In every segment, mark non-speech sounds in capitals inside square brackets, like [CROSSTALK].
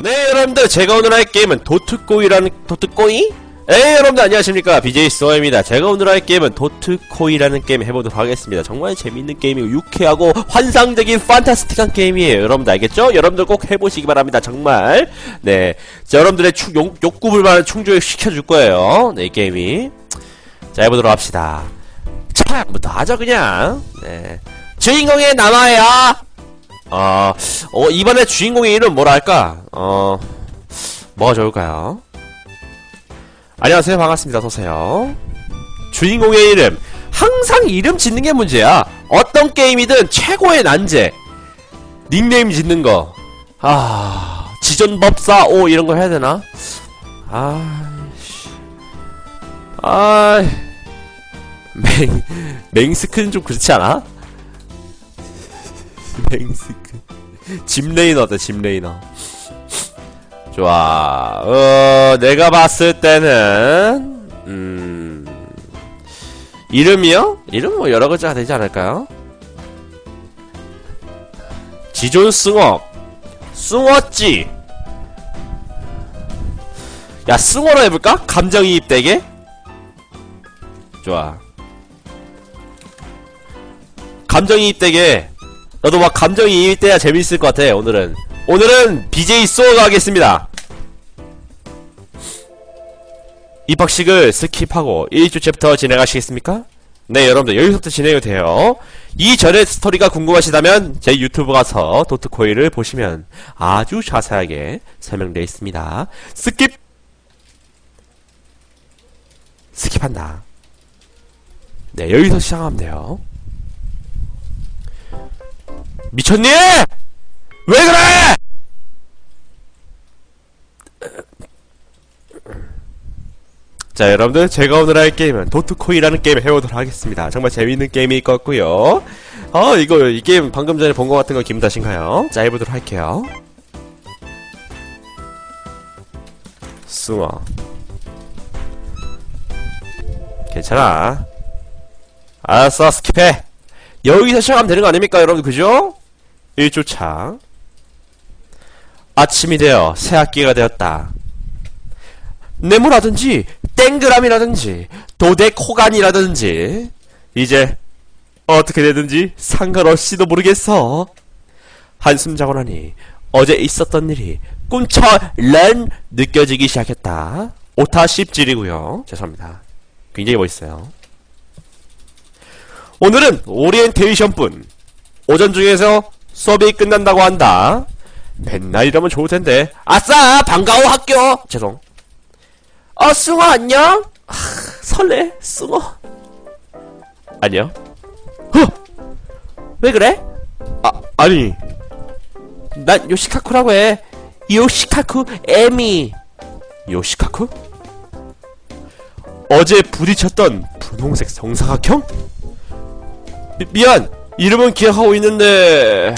네 여러분들 제가 오늘 할 게임은 도트코이라는 도트코이? 네 여러분들 안녕하십니까? BJ 스워입니다. 제가 오늘 할 게임은 도트코이라는 게임 해보도록 하겠습니다. 정말 재밌는 게임이고 유쾌하고 환상적인 판타스틱한 게임이에요. 여러분들 알겠죠? 여러분들 꼭 해보시기 바랍니다. 정말. 네. 자, 여러분들의 추, 욕, 욕구불만을 충족시켜줄 거예요. 네이 게임이. 자 해보도록 합시다. 참부터 하자 그냥. 네. 주인공의 남아야 어, 어, 이번에 주인공의 이름 뭐라 할까? 어, 뭐가 좋을까요? 안녕하세요. 반갑습니다. 어서오세요. 주인공의 이름. 항상 이름 짓는 게 문제야. 어떤 게임이든 최고의 난제. 닉네임 짓는 거. 아, 지존법사, 오, 이런 거 해야 되나? 아, 씨. 아, 맹, 맹스크는 좀 그렇지 않아? 맹스크. 짐 레이너 어때 짐레이너. 좋아. 어 내가 봤을 때는 음 이름이요? 이름 뭐 여러 글자가 되지 않을까요? 지존 승어. 승어찌. 야 승어로 해볼까? 감정이입 되게? 좋아. 감정이입 되게 너도 막 감정이입 돼야 재밌을 것 같아 오늘은. 오늘은 BJ 소어가 하겠습니다. 입학식을 스킵하고 1주 챕터 진행하시겠습니까? 네 여러분들 여기서부터 진행이 돼요. 이 전의 스토리가 궁금하시다면 제 유튜브 가서 도트코이를 보시면 아주 자세하게 설명되어 있습니다. 스킵! 스킵한다. 네 여기서 시작하면 돼요 미쳤니? 왜 그래? 자 여러분들 제가 오늘 할 게임은 도트코이라는 게임을 해보도록 하겠습니다 정말 재밌는 게임일 것 같고요 어 이거 이 게임 방금 전에 본 것 같은 거 기분 탓인가요? 자 해보도록 할게요 숭어 괜찮아 알았어 스킵해 여기서 시작하면 되는 거 아닙니까 여러분 그죠? 1주차 아침이 되어 새 학기가 되었다. 네모라든지 땡그라미라든지 도데코간이라든지 이제 어떻게 되든지 상관없이도 모르겠어. 한숨 자고 나니 어제 있었던 일이 꿈처럼 느껴지기 시작했다. 오타 10질이고요. 죄송합니다. 굉장히 멋있어요. 오늘은 오리엔테이션뿐. 오전 중에서 수업이 끝난다고 한다. 맨날 이러면 좋을 텐데. 아싸 반가워 학교. 죄송. 어 숭어 안녕? 하, 설레 숭어. 안녕. 어? 왜 그래? 아 아니. 난 요시카쿠라고 해. 요시카쿠 에미. 요시카쿠? 어제 부딪혔던 분홍색 정사각형? 미, 미안 이름은 기억하고 있는데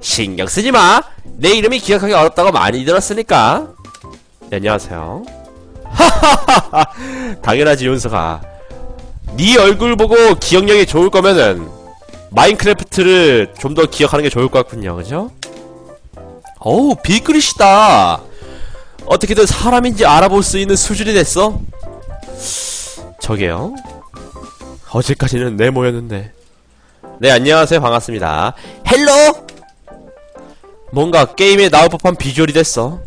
신경 쓰지 마. 내 이름이 기억하기 어렵다고 많이 들었으니까. 네, 안녕하세요. 하하하하. [LAUGHS] 당연하지 윤서가. 네 얼굴 보고 기억력이 좋을 거면은 마인크래프트를 좀 더 기억하는 게 좋을 것 같군요. 그죠? 어우 비그리시다. 어떻게든 사람인지 알아볼 수 있는 수준이 됐어. 저게요. 어제까지는 네모였는데. 네, 안녕하세요. 반갑습니다. 헬로! 뭔가 게임에 나올 법한 비주얼이 됐어.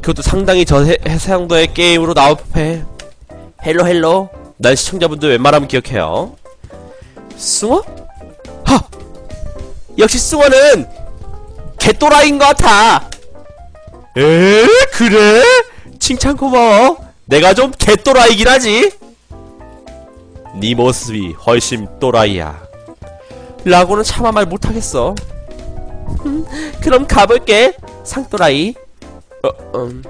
그것도 상당히 저 해, 해상도의 게임으로 나올 법해. 헬로, 헬로. 난 시청자분들 웬만하면 기억해요. 숭어? 하! 역시 숭어는 개또라이인 것 같아! 에? 그래? 칭찬 고마워. 내가 좀 개또라이긴 하지? 네 모습이 훨씬 또라이야. 라고는 차마 말 못하겠어. 음, [LAUGHS] 그럼 가볼게. 상또라이. 어, 음.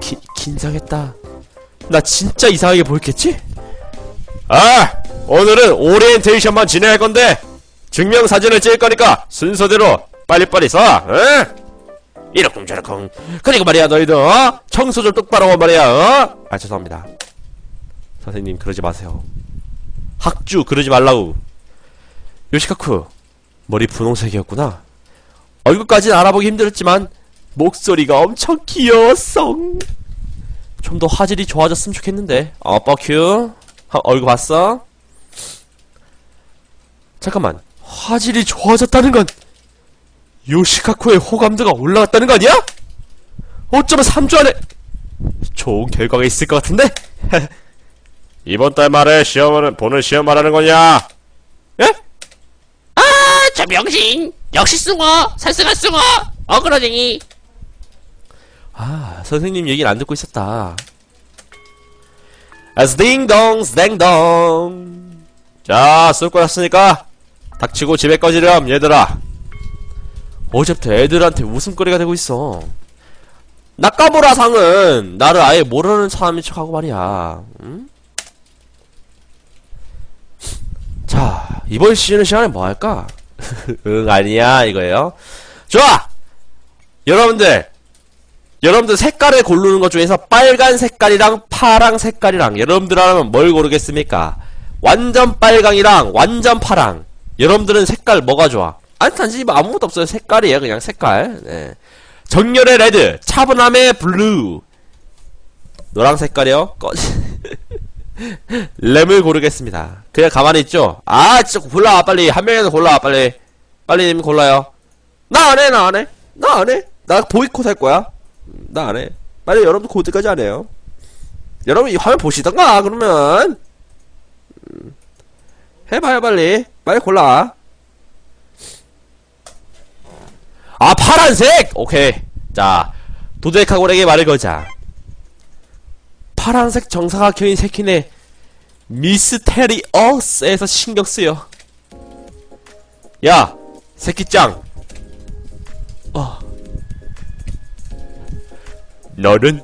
기, 긴장했다. 나 진짜 이상하게 보였겠지? 아! 오늘은 오리엔테이션만 진행할 건데, 증명사진을 찍을 거니까 순서대로 빨리빨리 써, 응? 이러쿵저러쿵. 그리고 말이야, 너희들, 어? 청소 좀 똑바로 하고 말이야, 어? 아, 죄송합니다. 선생님 그러지 마세요 학주 그러지 말라고 요시카쿠 머리 분홍색이었구나 얼굴까지는 알아보기 힘들었지만 목소리가 엄청 귀여웠어. 좀더 화질이 좋아졌으면 좋겠는데. 어, 뻑큐. 하, 얼굴 봤어? 잠깐만. 화질이 좋아졌다는 건 요시카쿠의 호감도가 올라갔다는 거 아니야? 어쩌면 3주 안에 좋은 결과가 있을 것 같은데? [LAUGHS] 이번 달 말에 시험을 보는 시험 말하는 거냐? 예? 아, 저 명신! 역시 숭어! 살생한 숭어! 어그러쟁이! 아, 선생님 얘기를 안 듣고 있었다. 아, 스딩동, 스댕동. 자, 쏠 거였으니까 닥치고 집에 꺼지렴, 얘들아. 어제부터 애들한테 웃음거리가 되고 있어. 나카무라 상은 나를 아예 모르는 사람인 척하고 말이야. 응? 자, 이번 시즌 시간에 뭐 할까? [LAUGHS] 응, 아니야, 이거예요. 좋아! 여러분들, 여러분들 색깔을 고르는 것 중에서 빨간 색깔이랑 파랑 색깔이랑 여러분들 하면 뭘 고르겠습니까? 완전 빨강이랑 완전 파랑. 여러분들은 색깔 뭐가 좋아? 아니 단지 뭐 아무것도 없어요. 색깔이에요. 그냥 색깔. 네. 정열의 레드, 차분함의 블루. 노랑 색깔이요? 꺼지. 램을 고르겠습니다. 그냥 가만히 있죠? 아, 진짜 골라, 빨리. 한 명이라도 골라, 빨리. 빨리 님 골라요. 나 안 해, 나 안 해. 나 안 해. 나 보이콧 할 거야. 나 안 해. 빨리 여러분도 코드까지 안 해요. 여러분 이 화면 보시던가, 그러면. 음. 해봐요, 빨리. 빨리 골라. 아, 파란색! 오케이. 자, 도데카골에게 말을 걸자. 파란색 정사각형인 새끼네. 미스테리어스에서 신경 쓰여. 야, 새끼짱. 어. 너는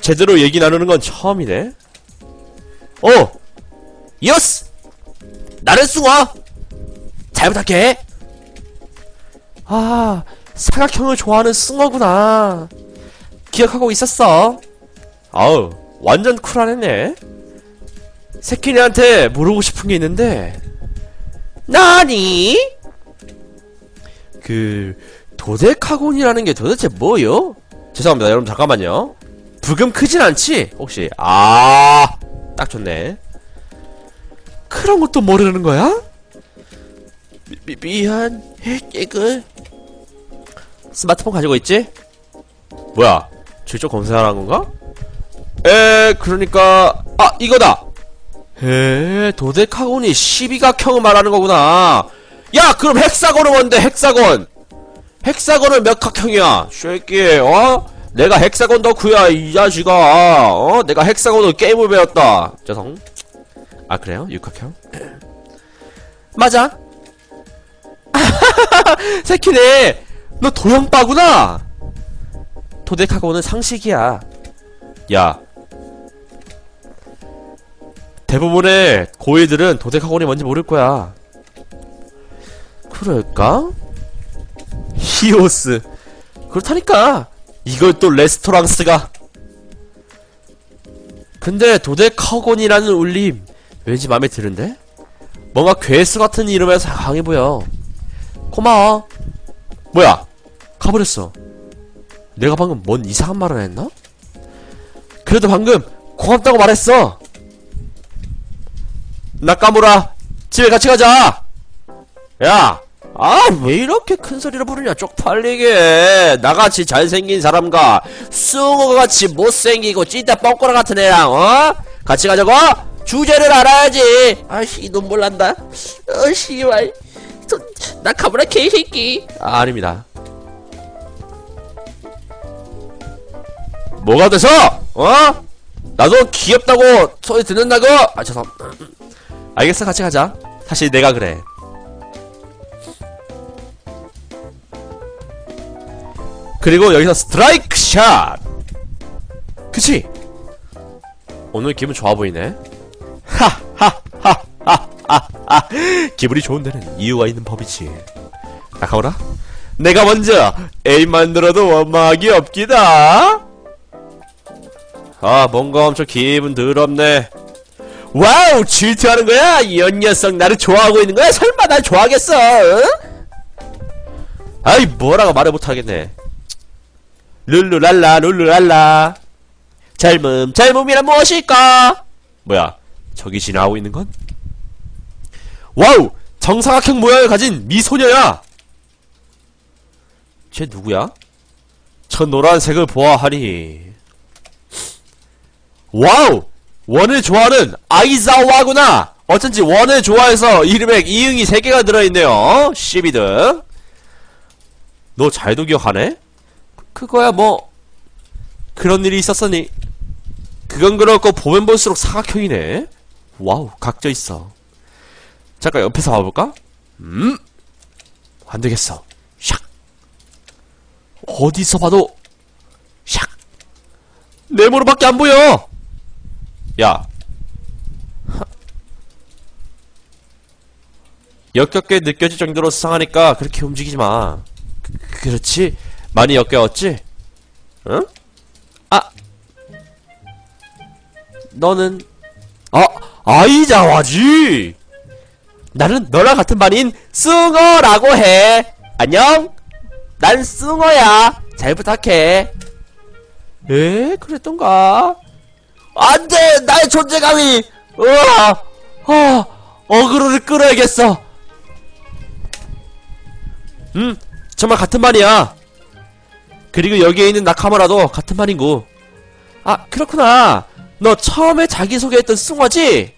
제대로 얘기 나누는 건 처음이네. 어, 요스! 나는 숭어! 잘 부탁해! 아, 사각형을 좋아하는 숭어구나. 기억하고 있었어. 아우, 완전 쿨하네. 새끼네한테 물어보고 싶은 게 있는데, 나니? 그, 도데카곤이라는 게 도대체 뭐요? 죄송합니다, 여러분, 잠깐만요. 부금 크진 않지? 혹시, 아, 딱 좋네. 그런 것도 모르는 거야? 미, 미, 미안, 이거. 스마트폰 가지고 있지? 뭐야, 직접 검색하는 건가? 에, 그러니까, 아, 이거다! 에, 도데카곤이 12각형을 말하는 거구나. 야, 그럼 헥사곤은 뭔데, 헥사곤? 헥사곤은 몇 각형이야? 쉐끼, 어? 내가 헥사곤 덕후야, 이 자식아. 어? 내가 헥사곤으로 게임을 배웠다. 죄송. 아, 그래요? 육각형? 맞아. [LAUGHS] 새끼네. 너 도형빠구나. 도데카곤은 상식이야. 야. 대부분의 고이들은 도데카곤이 뭔지 모를 거야. 그럴까? 히오스. 그렇다니까. 이걸 또 레스토랑스가. 근데 도데카곤이라는 울림 왠지 마음에 드는데? 뭔가 괴수 같은 이름에서 강해 보여. 고마워. 뭐야? 가버렸어. 내가 방금 뭔 이상한 말을 했나? 그래도 방금 고맙다고 말했어. 나까무라 집에 같이 가자. 야, 아 왜 이렇게 큰 소리로 부르냐 쪽팔리게. 나같이 잘생긴 사람과 숭어같이 못생기고 찐따 뻥꼬라 같은 애랑 어? 같이 가자고? 주제를 알아야지. 아씨 눈물 난다. 어 씨발. 나카무라 개새끼. 아, 아닙니다. 뭐가 돼서? 어? 나도 귀엽다고 소리 듣는다고? 아, 죄송. 알겠어, 같이 가자. 사실 내가 그래. 그리고 여기서 스트라이크 샷! 그치? 오늘 기분 좋아 보이네. 하하하하하하 기분이 좋은 데는 이유가 있는 법이지. 나가오라? 내가 먼저 에임 만 들어도 원망하기 없기다. 아, 뭔가 엄청 기분 더럽네. 와우, 질투하는 거야? 이 녀석 나를 좋아하고 있는 거야? 설마 날 좋아하겠어? 응? 아이 뭐라고 말을 못하겠네 룰루랄라 룰루랄라 젊음 젊음이란 무엇일까 뭐야 저기 지나고 있는 건 와우 정사각형 모양을 가진 미소녀야 쟤 누구야 저 노란색을 보아하니 와우! 원을 좋아하는 아이자와구나! 어쩐지 원을 좋아해서 이름에 이응이 3개가 들어있네요. 시비드. 너 잘도 기억하네? 그거야 뭐 그런 일이 있었으니. 그건 그렇고 보면 볼수록 사각형이네. 와우 각져 있어. 잠깐 옆에서 봐볼까? 음. 안 되겠어. 샥. 어디서 봐도 샥. 네모로밖에 안 보여 야 역겹게 느껴질 정도로 수상하니까 그렇게 움직이지 마. 그, 그렇지? 많이 역겨웠지? 응? 아! 너는, 아, 아이자와지! 나는 너랑 같은 반인 숭어라고 해! 안녕? 난 숭어야! 잘 부탁해! 에? 그랬던가? 안 돼! 나의 존재감이! 으아! 아! 어그로를 끌어야겠어! 음, 정말 같은 말이야. 그리고 여기에 있는 나카마라도 같은 말인고. 아, 그렇구나. 너 처음에 자기소개했던 숭어지?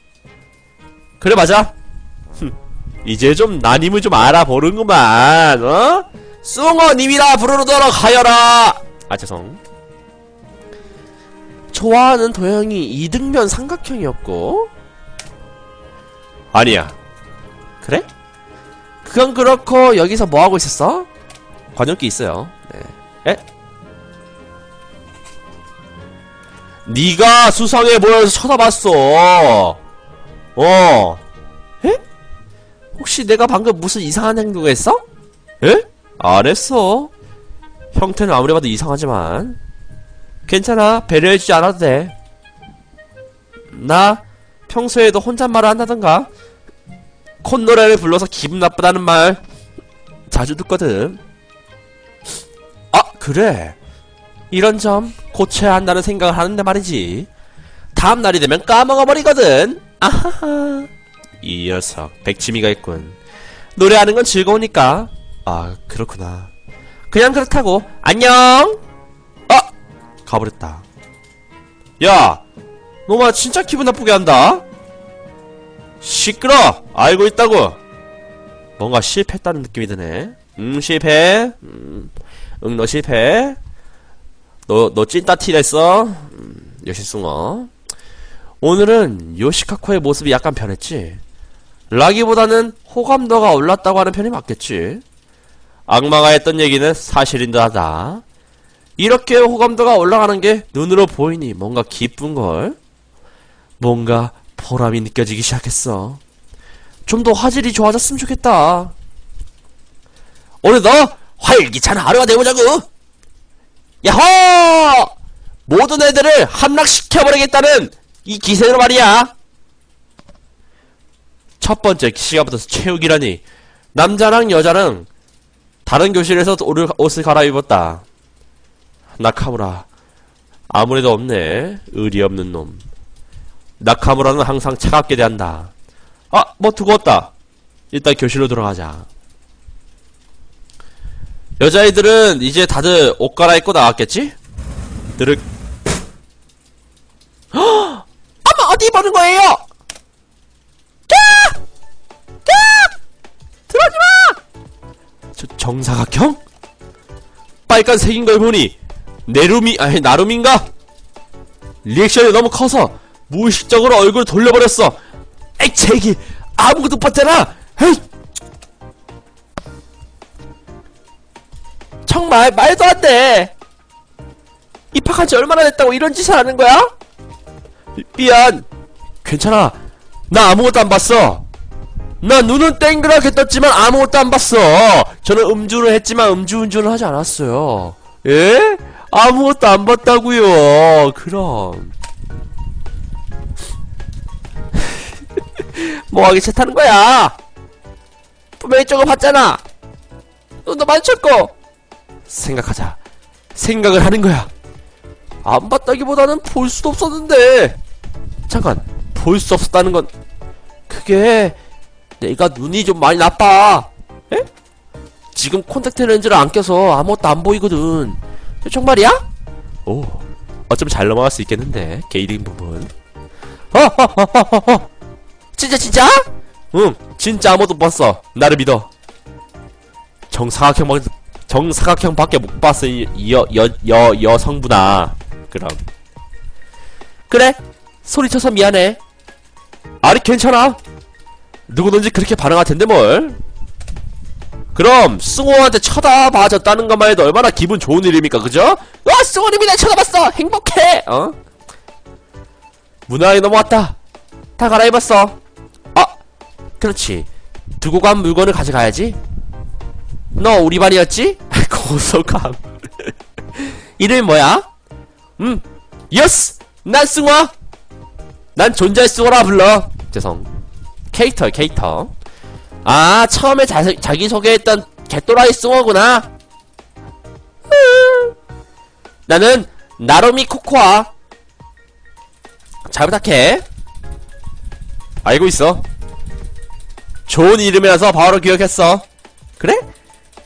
그래, 맞아. 흠, 이제 좀 나님을 좀 알아보는구만, 어? 숭어님이라 부르도록 하여라! 아, 죄송. 좋아하는 도형이 이등변 삼각형이었고, 아니야. 그래? 그건 그렇고 여기서 뭐 하고 있었어? 관용기 있어요. 네. 에? 네가 수상해 보여서 쳐다봤어. 어. 에? 혹시 내가 방금 무슨 이상한 행동했어? 에? 안 했어. 형태는 아무리 봐도 이상하지만 괜찮아. 배려해주지 않아도 돼. 나 평소에도 혼잣말을 한다던가 콧노래를 불러서 기분 나쁘다는 말 자주 듣거든. 아, 그래. 이런 점 고쳐야 한다는 생각을 하는데 말이지. 다음 날이 되면 까먹어버리거든. 아하하. 이 녀석, 백치미가 있군. 노래하는 건 즐거우니까. 아, 그렇구나. 그냥 그렇다고. 안녕! 아! 가버렸다. 야! 너마 진짜 기분 나쁘게 한다? 시끄러! 알고 있다고! 뭔가 실패했다는 느낌이 드네. 음, 실패. 음, 응, 너 실패. 너, 너 찐따티 냈어? 음, 역시 숭어. 오늘은 요시카코의 모습이 약간 변했지. 라기보다는 호감도가 올랐다고 하는 편이 맞겠지. 악마가 했던 얘기는 사실인 듯 하다. 이렇게 호감도가 올라가는 게 눈으로 보이니 뭔가 기쁜걸? 뭔가 보람이 느껴지기 시작했어. 좀 더 화질이 좋아졌으면 좋겠다. 오늘도 활기찬 하루가 되보자고! 야호! 모든 애들을 함락시켜버리겠다는 이 기세로 말이야! 첫 번째 시간부터 체육이라니. 남자랑 여자랑 다른 교실에서 옷을 갈아입었다. 나카무라. 아무래도 없네. 의리 없는 놈. 나카무라는 항상 차갑게 대한다. 아, 뭐 두고 왔다. 일단 교실로 들어가자. 여자애들은 이제 다들 옷 갈아입고 나왔겠지? 드륵. 어머, 어디 보는 거예요? 까! 까! 들어오지 마! 저 정사각형? 빨간색인 걸 보니 내룸이 아니 나룸인가? 리액션이 너무 커서 무의식적으로 얼굴을 돌려버렸어. 에이 제기 아무것도 봤잖아. 에이 정말 말도 안 돼. 입학한 지 얼마나 됐다고 이런 짓을 하는 거야? 미, 미안. 괜찮아. 나 아무것도 안 봤어. 나 눈은 땡그랗게 떴지만 아무것도 안 봤어. 저는 음주를 했지만 음주운전을 하지 않았어요. 예? 아무것도 안 봤다고요. 그럼. [LAUGHS] 뭐하기 싫다는 거야? 분명히 저거 봤잖아. 너 만졌고 생각하자. 생각을 하는 거야. 안 봤다기보다는 볼 수도 없었는데. 잠깐, 볼 수 없었다는 건 그게 내가 눈이 좀 많이 나빠. 에? 지금 콘택트 렌즈를 안 껴서 아무것도 안 보이거든. 정말이야? 오, 어쩜 잘 넘어갈 수 있겠는데 게이딩 부분. 허허허허허. 진짜 진짜? 응, 진짜 아무도 못 봤어. 나를 믿어. 정사각형, 정사각형 밖에 못 봤어, 이 여, 여, 여, 여성분아. 그럼. 그래, 소리쳐서 미안해. 아니, 괜찮아. 누구든지 그렇게 반응할 텐데, 뭘. 그럼, 승호한테 쳐다봐줬다는 것만 해도 얼마나 기분 좋은 일입니까, 그죠? 와 승원님이 날 쳐다봤어 행복해 어? 문화에 넘어왔다. 다 갈아입었어. 아, 그렇지. 두고 간 물건을 가져가야지. 너 우리 반이었지? [LAUGHS] 고소감. [LAUGHS] 이름이 뭐야? 음, 예스! 난 승화! 난 존재 승화라 불러. 죄송. 캐릭터, 캐릭터. 아, 처음에 자, 자기 소개했던 개또라이 승화구나. 음. 나는 나로미 코코아. 잘 부탁해. 알고 있어. 좋은 이름이라서 바로 기억했어. 그래?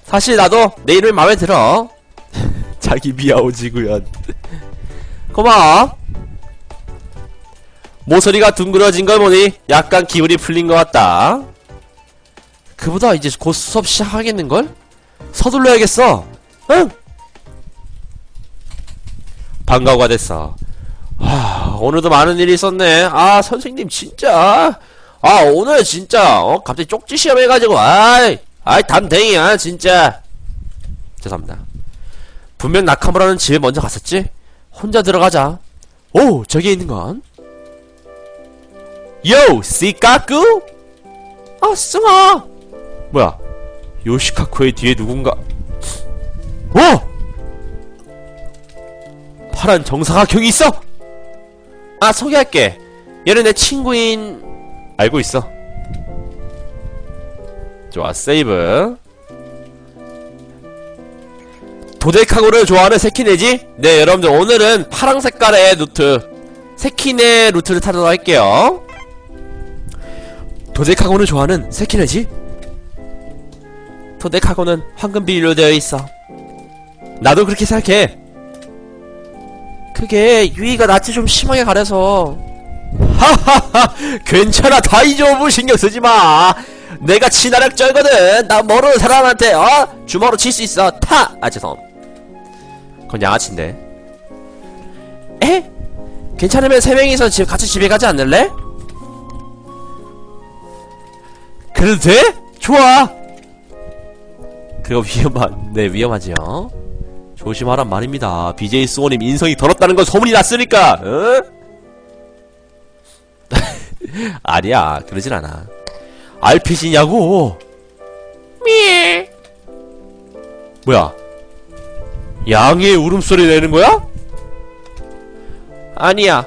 사실 나도 내 이름이 마음에 들어. [LAUGHS] 자기 미아오지구연. [LAUGHS] 고마워. 모서리가 둥그러진 걸 보니 약간 기분이 풀린 것 같다. 그보다 이제 곧 수업 시작하겠는걸? 서둘러야겠어. 응! 방과후가 됐어. 아, 오늘도 많은 일이 있었네. 아, 선생님, 진짜. 아, 오늘 진짜, 어, 갑자기 쪽지 시험 해가지고, 아이, 아이, 담댕이야, 진짜. 죄송합니다. 분명 나카무라는 집에 먼저 갔었지? 혼자 들어가자. 오, 저기에 있는 건? 요, 시카쿠? 아, 승아! 뭐야, 요시카쿠의 뒤에 누군가, 오! 파란 정사각형이 있어! 아, 소개할게. 얘는 내 친구인, 알고 있어. 좋아, 세이브. 도데카고를 좋아하는 세키네지? 네, 여러분들, 오늘은 파랑 색깔의 루트, 세키네 루트를 타도록 할게요. 도데카고를 좋아하는 세키네지? 도데카고는 황금 비율로 되어 있어. 나도 그렇게 생각해. 그게 유이가 낯이 좀 심하게 가려서. 하하하 괜찮아. 다이조부 신경 쓰지 마. 내가 친화력 쩔거든. 나 모르는 사람한테 어? 주먹으로 칠 수 있어. 타 아 죄송. 그건 양아치인데. 에? 괜찮으면 세 명이서 집 같이 집에 가지 않을래? 그래도 돼? 좋아 그거 위험한 네 위험하지요 조심하란 말입니다. BJ 수호님 인성이 더럽다는 건 소문이 났으니까, 어? [LAUGHS] 아니야, 그러진 않아. RPG냐고! 미 뭐야? 양의 울음소리 내는 거야? 아니야.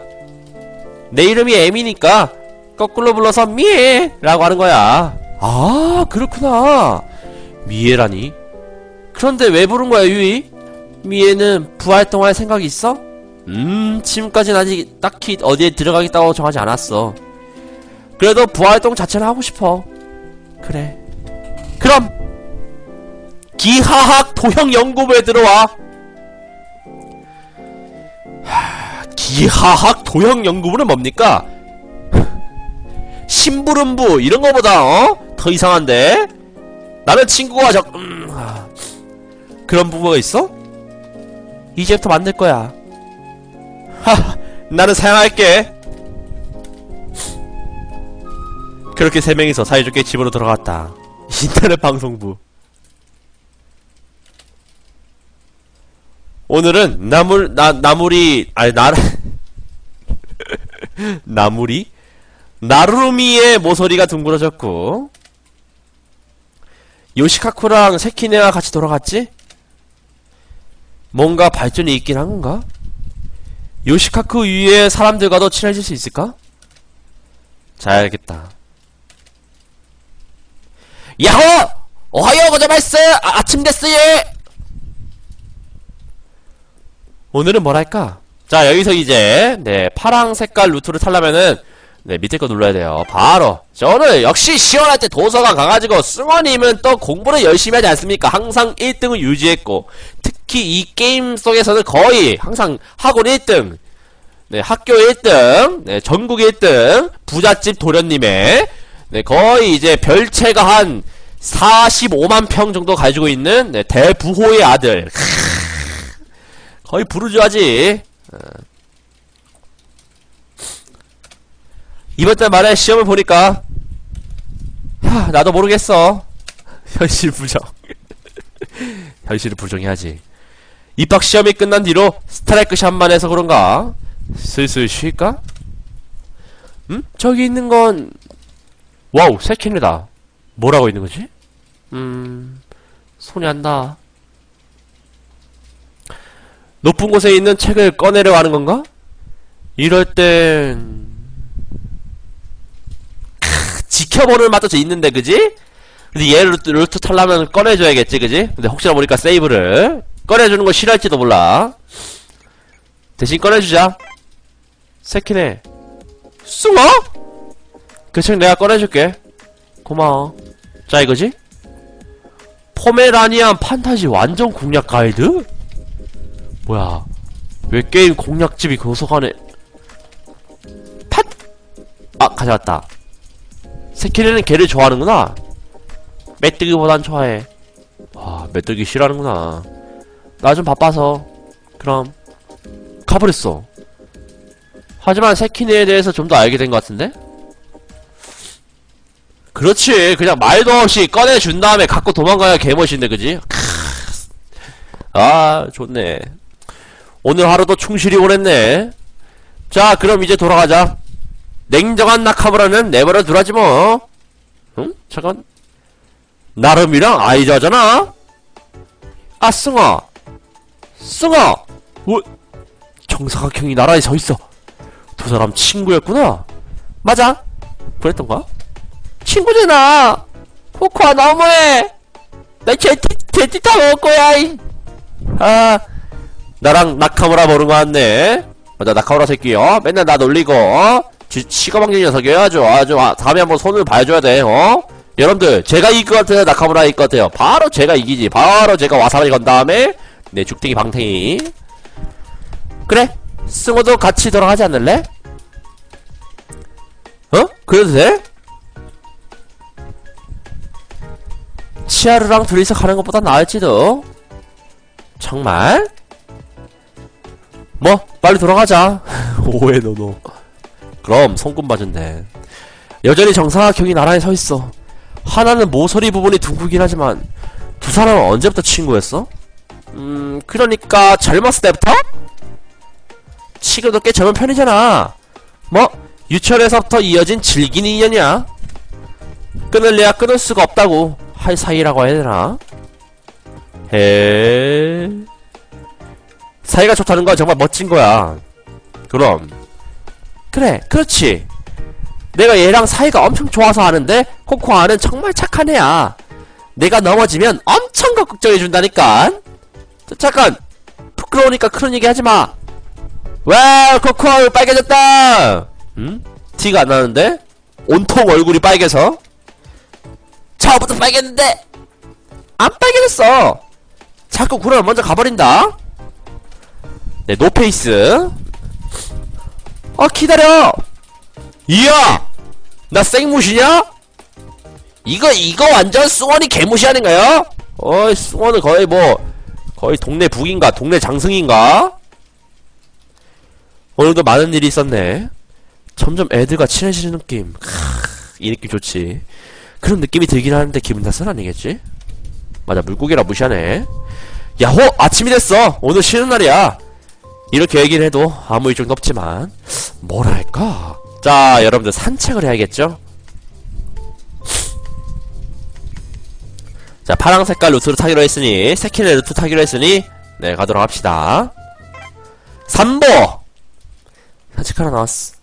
내 이름이 M이니까, 거꾸로 불러서 미에! 라고 하는 거야. 아, 그렇구나. 미에라니? 그런데 왜 부른 거야, 유이? 미에는 부활동할 생각이 있어? 음, 지금까지는 아직 딱히 어디에 들어가겠다고 정하지 않았어. 그래도 부활동 자체는 하고 싶어. 그래. 그럼! 기하학 도형 연구부에 들어와! 하, 기하학 도형 연구부는 뭡니까? [LAUGHS] 심부름부, 이런 거보다, 어? 더 이상한데? 나는 친구가 적, 음, 아, 그런 부부가 있어? 이제부터 만들 거야. 하, 나는 사양할게. 그렇게 세 명이서 사이좋게 집으로 들어갔다. 인터넷 방송부. 오늘은 나물 나 나물이 아니 나 [LAUGHS] 나물이 나루미의 모서리가 둥그러졌고 요시카쿠랑 세키네와 같이 돌아갔지? 뭔가 발전이 있긴 한 건가? 요시카쿠 위에 사람들과도 친해질 수 있을까? 잘 알겠다. 야호! 오하요 고자마스 아, 아침 됐어요 오늘은 뭐랄까? 자, 여기서 이제, 네, 파랑 색깔 루트를 타려면은, 네, 밑에 거 눌러야 돼요. 바로. 저는 역시 시원할 때 도서관 가가지고, 승원님은 또 공부를 열심히 하지 않습니까? 항상 1등을 유지했고, 특히 이 게임 속에서는 거의 항상 학원 1등, 네, 학교 1등, 네, 전국 1등, 부잣집 도련님의, 네, 거의 이제 별채가 한 45만 평 정도 가지고 있는, 네, 대부호의 아들. 거의 부르주아지. 이번 달 말에 시험을 보니까 하, 나도 모르겠어. [LAUGHS] 현실 부정. [LAUGHS] 현실을 부정해야지. 입학 시험이 끝난 뒤로 스트라이크 샷만 해서 그런가? 슬슬 쉴까? 음? 저기 있는 건 와우, 세킨이다. 뭐라고 있는 거지? 음, 손이 안다. 높은 곳에 있는 책을 꺼내려 하는 건가? 이럴 땐 크, 지켜보는 맛도 있는데 그지? 근데 얘를 루트, 루트 탈라면 꺼내줘야겠지 그지? 근데 혹시나 모르니까 세이브를 꺼내주는 거 싫어할지도 몰라 대신 꺼내주자 세키네 숭어? 그 책 내가 꺼내줄게 고마워 자 이거지? 포메라니안 판타지 완전 공략 가이드? 뭐야 왜 게임 공략집이 도서관에 팟! 아 가져왔다 세키리는 개를 좋아하는구나 메뚜기보단 좋아해 와 메뚜기 싫어하는구나 나 좀 바빠서 그럼 가버렸어 하지만 세키네에 대해서 좀 더 알게 된 것 같은데? 그렇지 그냥 말도 없이 꺼내준 다음에 갖고 도망가야 개멋인데 그지? 아 좋네 오늘 하루도 충실히 보냈네. 자, 그럼 이제 돌아가자. 냉정한 나카무라는 내버려 두라지 뭐. 응? 잠깐. 나름이랑 아이자잖아? 아, 승아. 승아! 뭐, 정사각형이 나라에 서 있어. 두 사람 친구였구나. 맞아. 그랬던가? 친구잖아. 코코아 너무해. 나 제티, 제티 다 먹을 거야, 이. 아. 나랑 나카무라 보는 거 같네. 맞아, 나카무라 새끼, 어? 맨날 나 놀리고, 어? 지, 치가방진 녀석이야, 아주, 아주, 아, 다음에 한번 손을 봐줘야 돼, 어? 여러분들, 제가 이길 것 같아요, 나카무라 이길 것 같아요. 바로 제가 이기지. 바로 제가 와사비 건 다음에, 네, 죽탱이 방탱이. 그래, 승호도 같이 돌아가지 않을래? 어? 그래도 돼? 치아르랑 둘이서 가는 것보다 나을지도. 정말? 뭐 빨리 돌아가자 [LAUGHS] 오해 노노 그럼 손금 맞은데 여전히 정사각형이 나란히 서있어 하나는 모서리 부분이 둥글긴 하지만 두 사람은 언제부터 친구였어? 음 그러니까 젊었을 때부터? 지금도 꽤 젊은 편이잖아 뭐 유치원에서부터 이어진 질긴 인연이야 끊을래야 끊을 수가 없다고 할 사이라고 해야 되나? 에 사이가 좋다는 건 정말 멋진 거야. 그럼. 그래, 그렇지. 내가 얘랑 사이가 엄청 좋아서 하는데, 코코아는 정말 착한 애야. 내가 넘어지면 엄청 걱정해준다니까. 잠깐! 부끄러우니까 그런 얘기 하지 마. 와, 코코아 빨개졌다! 응? 티가 안 나는데? 온통 얼굴이 빨개서? 처음부터 빨겠는데 안 빨개졌어! 자꾸 그러면 먼저 가버린다? 네, 노페이스. 아, 기다려! 이야! 나 생무시냐? 이거, 이거 완전 수원이 개무시 아닌가요? 어이, 수원은 거의 뭐, 거의 동네 북인가? 동네 장승인가? 오늘도 많은 일이 있었네. 점점 애들과 친해지는 느낌. 크, 이 느낌 좋지. 그런 느낌이 들긴 하는데 기분 탓은 아니겠지? 맞아, 물고기라 무시하네. 야호! 아침이 됐어! 오늘 쉬는 날이야! 이렇게 얘기를 해도 아무 일정도 없지만 뭐랄까? 자 여러분들 산책을 해야겠죠? 자 파랑 색깔 루트로 타기로 했으니 세키네 루트 타기로 했으니 네 가도록 합시다. 3보! 산책하러 나왔어.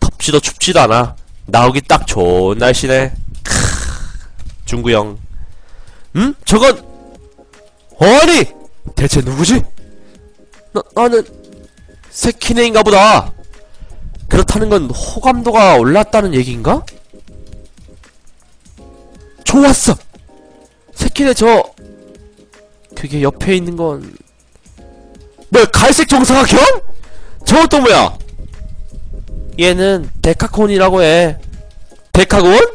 덥지도 춥지도 않아. 나오기 딱 좋은 날씨네. 크 중구형. 응? 저건 아니 대체 누구지? 나, 나는 세키네인가 보다 그렇다는 건 호감도가 올랐다는 얘기인가? 좋았어 세키네 저 그게 옆에 있는 건 뭐야 갈색 정사각형? 또 뭐야 얘는 데카콘이라고 해 데카곤? [LAUGHS]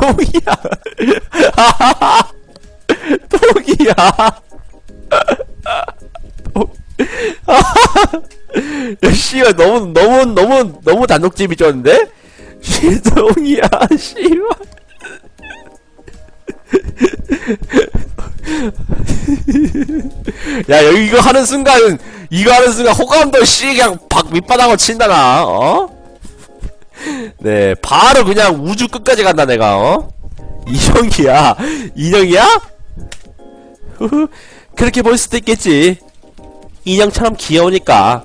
똥이야 [LAUGHS] 똥이야 [LAUGHS] 야 씨가 너무 너무 너무 너무 단독집이 졌는데? 씨똥이야 [LAUGHS] 씨발 야 여기 이거 하는 순간 이거 하는 순간 호감도 씨 그냥 박 밑바닥으로 친다 나 어? 네 바로 그냥 우주 끝까지 간다 내가 어? 인형이야 인형이야? [LAUGHS] 그렇게 볼 수도 있겠지 인형처럼 귀여우니까.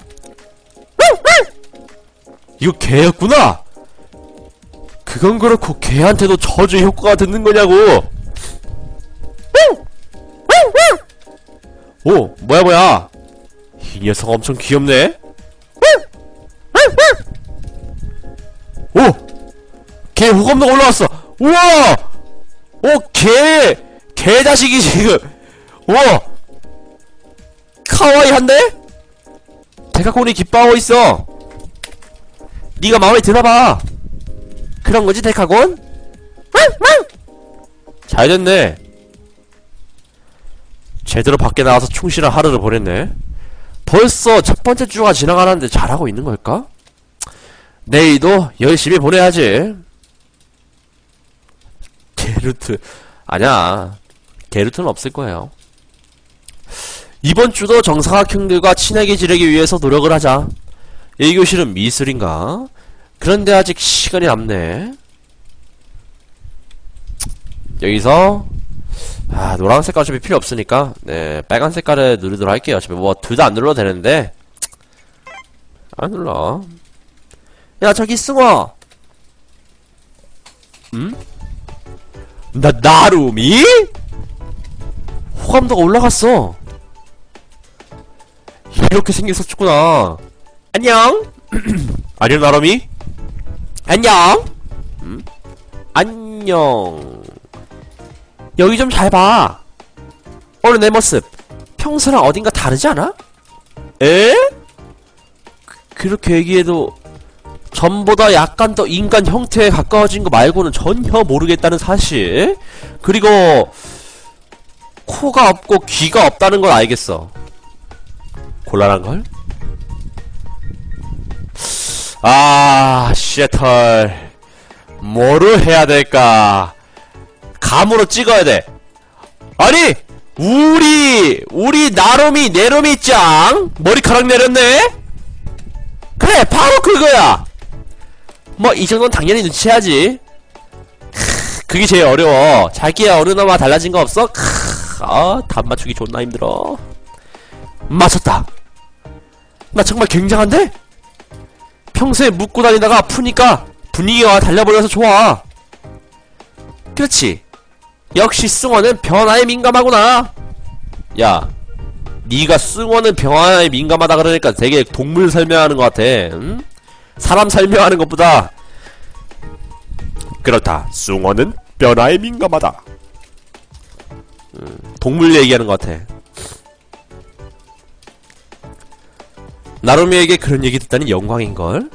이거 개였구나! 그건 그렇고 개한테도 저주 효과가 듣는 거냐고! 오 뭐야 뭐야? 이 녀석 엄청 귀엽네? 오! 개 호감도가 올라왔어! 우와! 오 개! 개 자식이 지금! 우와! 카와이한데? 데카콘이 기뻐하고 있어. 네가 마음에 드나봐. 그런 거지 데카곤? 잘 됐네. 제대로 밖에 나와서 충실한 하루를 보냈네. 벌써 첫 번째 주가 지나가는데 잘하고 있는 걸까? 내일도 열심히 보내야지. 게루트. 아냐 게루트는 없을 거예요 이번 주도 정사각형들과 친하게 지내기 위해서 노력을 하자. 1교실은 미술인가? 그런데 아직 시간이 남네. 여기서 아 노란 색깔 어차피 필요 없으니까 네 빨간 색깔을 누르도록 할게요. 어차피 뭐 둘 다 안 눌러도 되는데. 안 눌러. 야 저기 승화! 음? 나 나루미? 호감도가 올라갔어 이렇게 생겼었구나 안녕 [CLEARS THROAT] 안녕 나루미 안녕 음? 안녕 여기 좀 잘 봐. 오늘 내 모습 평소랑 어딘가 다르지 않아? 에? 그, 그렇게 얘기해도 전보다 약간 더 인간 형태에 가까워진 거 말고는 전혀 모르겠다는 사실. 그리고 코가 없고 귀가 없다는 걸 알겠어. 곤란한 걸? 아, 쉐털. 뭐를 해야 될까? 감으로 찍어야 돼. 아니, 우리, 우리 나롬이, 내롬이 짱! 머리카락 내렸네? 그래, 바로 그거야! 뭐, 이 정도는 당연히 눈치해야지. 크, 그게 제일 어려워. 자기야, 어른어마 달라진 거 없어? 크, 아, 답 맞추기 존나 힘들어. 맞췄다. 나 정말 굉장한데? 평소에 묻고 다니다가 푸니까 분위기가 달려버려서 좋아. 그렇지. 역시 승원은 변화에 민감하구나. 야, 네가 승원은 변화에 민감하다 그러니까 되게 동물 설명하는 것 같아. 응? 사람 설명하는 것보다 그렇다. 승원은 변화에 민감하다. 음, 동물 얘기하는 것 같아. 나루미에게 그런 얘기 듣다니 영광인걸?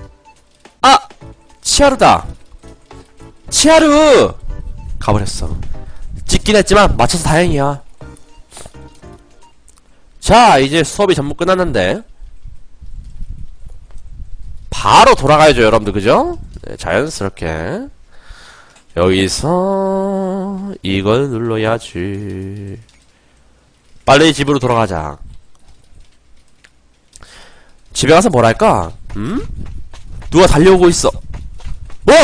아! 치아루다! 치아루! 가버렸어. 찍긴 했지만 맞춰서 다행이야. 자, 이제 수업이 전부 끝났는데 바로 돌아가야죠, 여러분들. 그죠? 네, 자연스럽게 여기서 이걸 눌러야지. 빨리 집으로 돌아가자. 집에 가서 뭘 할까? 음? 누가 달려오고 있어. 뭐?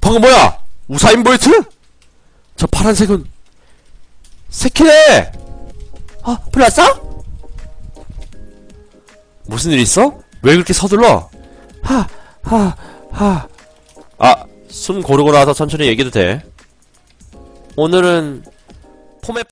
방금 뭐야? 우사인 볼트? 저 파란색은 세키네! 아, 플라싸? 무슨 일 있어? 왜 그렇게 서둘러? 하, 하, 하. 아, 숨 고르고 나서 천천히 얘기해도 돼. 오늘은